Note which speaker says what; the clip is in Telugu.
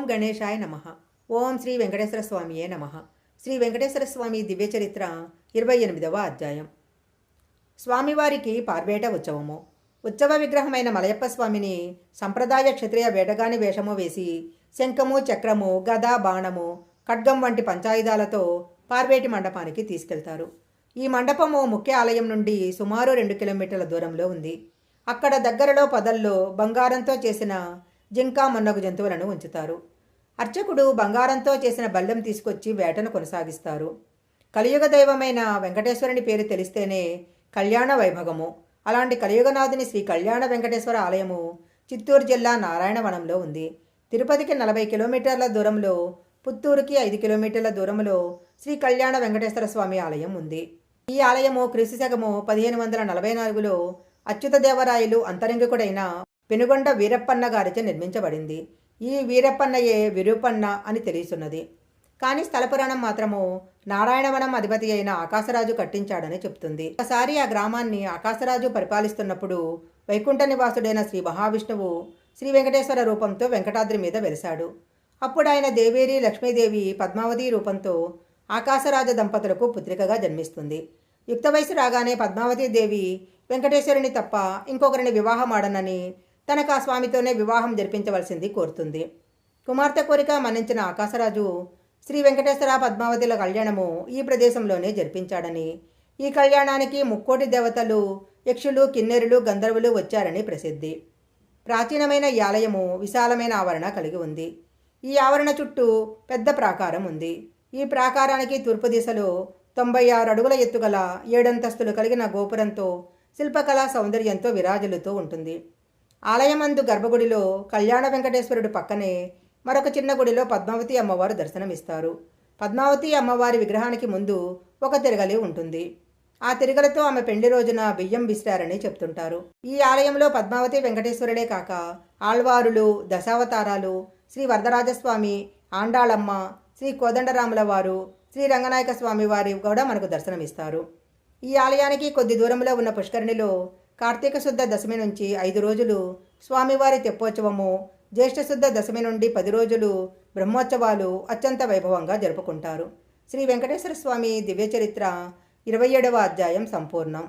Speaker 1: ఓం గణేశాయ నమ. ఓం శ్రీ వెంకటేశ్వర స్వామియే నమ. శ్రీ వెంకటేశ్వర స్వామి దివ్య చరిత్ర ఇరవై ఎనిమిదవ అధ్యాయం. స్వామివారికి పార్వేట ఉత్సవము. ఉత్సవ విగ్రహమైన మలయప్ప స్వామిని సంప్రదాయ క్షత్రియ వేటగాని వేషము వేసి శంఖము చక్రము గద బాణము ఖడ్గం వంటి పంచాయుధాలతో పార్వేటి మండపానికి తీసుకెళ్తారు. ఈ మండపము ముఖ్య ఆలయం నుండి సుమారు రెండు కిలోమీటర్ల దూరంలో ఉంది. అక్కడ దగ్గరలో పదల్లో బంగారంతో చేసిన జింక మొన్నగు జంతువులను ఉంచుతారు. అర్చకుడు బంగారంతో చేసిన బల్లెం తీసుకొచ్చి వేటను కొనసాగిస్తారు. కలియుగ దైవమైన వెంకటేశ్వరుని పేరు తెలిస్తేనే కళ్యాణ వైభవము. అలాంటి కలియుగనాథుని శ్రీ కళ్యాణ వెంకటేశ్వర ఆలయము చిత్తూరు జిల్లా నారాయణవనంలో ఉంది. తిరుపతికి నలభై కిలోమీటర్ల దూరంలో పుత్తూరుకి ఐదు కిలోమీటర్ల దూరంలో శ్రీ కళ్యాణ వెంకటేశ్వర స్వామి ఆలయం ఉంది. ఈ ఆలయము క్రీస్తు శకము పదిహేను వందల నలభై నాలుగులో అచ్యుతదేవరాయలు అంతరంగికుడైన పెనుగొండ వీరప్పన్న గారిచే నిర్మించబడింది. ఈ వీరప్పన్నయే విరూపన్న అని తెలుస్తున్నది కానీ స్థల పురాణం మాత్రము నారాయణవనం అధిపతి అయిన ఆకాశరాజు కట్టించాడని చెప్తుంది ఒకసారి ఆ గ్రామాన్ని ఆకాశరాజు పరిపాలిస్తున్నప్పుడు వైకుంఠ నివాసుడైన శ్రీ మహావిష్ణువు శ్రీ వెంకటేశ్వర రూపంతో వెంకటాద్రి మీద వెలిశాడు. అప్పుడు ఆయన దేవేరి లక్ష్మీదేవి పద్మావతి రూపంతో ఆకాశరాజ దంపతులకు పుత్రికగా జన్మిస్తుంది. యుక్త వయసు రాగానే పద్మావతి దేవి వెంకటేశ్వరుని తప్ప ఇంకొకరిని వివాహమాడనని తనకు ఆ స్వామితోనే వివాహం జరిపించవలసింది కోరుతుంది. కుమార్తె కోరిక మన్నించిన ఆకాశరాజు శ్రీ వెంకటేశ్వర పద్మావతిల కళ్యాణము ఈ ప్రదేశంలోనే జరిపించాడని. ఈ కళ్యాణానికి ముక్కోటి దేవతలు యక్షులు కిన్నెరులు గంధర్వులు వచ్చారని ప్రసిద్ధి. ప్రాచీనమైన ఈ ఆలయము విశాలమైన ఆవరణ కలిగి ఉంది. ఈ ఆవరణ చుట్టూ పెద్ద ప్రాకారం ఉంది. ఈ ప్రాకారానికి తూర్పు దిశలో తొంభై ఆరు అడుగుల ఎత్తుగల ఏడంతస్తులు కలిగిన గోపురంతో శిల్పకళా సౌందర్యంతో విరాజులుతూ ఉంటుంది. ఆలయమందు గర్భగుడిలో కళ్యాణ వెంకటేశ్వరుడు పక్కనే మరొక చిన్న గుడిలో పద్మావతి అమ్మవారు దర్శనమిస్తారు. పద్మావతి అమ్మవారి విగ్రహానికి ముందు ఒక తిరగలి ఉంటుంది. ఆ తిరగలతో ఆమె పెళ్ళి రోజున బియ్యం విసిరారని చెప్తుంటారు. ఈ ఆలయంలో పద్మావతి వెంకటేశ్వరుడే కాక ఆళ్వారులు దశావతారాలు శ్రీ వరదరాజస్వామి ఆండాళమ్మ శ్రీ కోదండరాముల వారు శ్రీ రంగనాయక స్వామి వారి కూడా మనకు దర్శనమిస్తారు. ఈ ఆలయానికి కొద్ది దూరంలో ఉన్న పుష్కరిణిలో కార్తీక శుద్ధ దశమి నుంచి ఐదు రోజులు స్వామివారి తెప్పోత్సవము జ్యేష్ఠ శుద్ధ దశమి నుండి పది రోజులు బ్రహ్మోత్సవాలు అత్యంత వైభవంగా జరుపుకుంటారు. శ్రీ వెంకటేశ్వర స్వామి దివ్య చరిత్ర ఇరవై ఏడవ అధ్యాయం సంపూర్ణం.